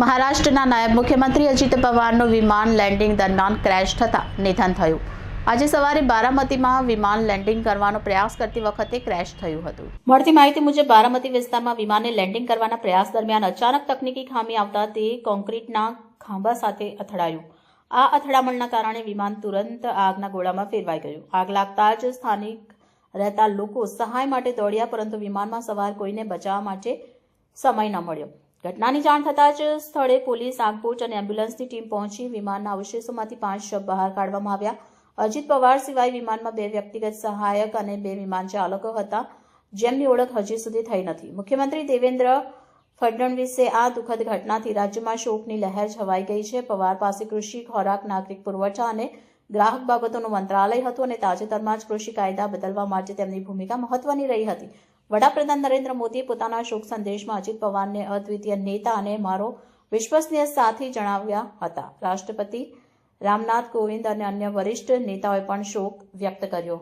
મહારાષ્ટ્રના નાયબ મુખ્યમંત્રી અજીત પવારનું વિમાન લેન્ડિંગ દરમિયાન ક્રેશ થતાં નિધન થયું. આજે સવારે બારામતીમાં વિમાન લેન્ડિંગ કરવાનો પ્રયાસ કરતી વખતે ક્રેશ થયું હતું. મળતી માહિતી મુજબ, બારામતી વિસ્તારમાં વિમાને લેન્ડિંગ કરવાના પ્રયાસ દરમિયાન અચાનક તકનીકી ખામી આવતા તે કોન્ક્રીટના ખાંભા સાથે અથડાયું. આ અથડામણના કારણે વિમાન તુરંત આગના ગોળામાં ફેરવાઈ ગયું. આગ લાગતા જ સ્થાનિક રહેતા લોકો સહાય માટે દોડ્યા, પરંતુ વિમાનમાં સવાર કોઈને બચાવવા માટે સમય ન મળ્યો. ઘટનાની જાણ થતાં જ સ્થળે પોલીસ આગબોચ અને એમ્બ્યુલન્સની ટીમ પહોંચી વિમાનના અવશેષોમાંથી પાંચ શબ બહાર કાઢવામાં આવ્યા. અજીત પવાર સિવાય વિમાનમાં બે વ્યક્તિગત સહાયક અને બે વિમાન ચાલકો હતા, જેમની ઓળખ હજી સુધી થઈ નથી. મુખ્યમંત્રી દેવેન્દ્ર ફડણવીસે આ દુઃખદ ઘટનાથી રાજ્યમાં શોકની લહેર છવાઈ ગઈ છે. પવાર પાસે કૃષિ, ખોરાક, નાગરિક પુરવઠા અને ગ્રાહક બાબતોનું મંત્રાલય હતું અને તાજેતરમાં જ કૃષિ કાયદા બદલવા માટે તેમની ભૂમિકા મહત્વની રહી હતી. વડાપ્રધાન નરેન્દ્ર મોદીએ પોતાના શોક સંદેશમાં અજીત પવારને અદ્વિતીય નેતા અને મારો વિશ્વસનીય સાથી જણાવ્યા હતા. રાષ્ટ્રપતિ રામનાથ કોવિંદ અને અન્ય વરિષ્ઠ નેતાઓએ પણ શોક વ્યક્ત કર્યો.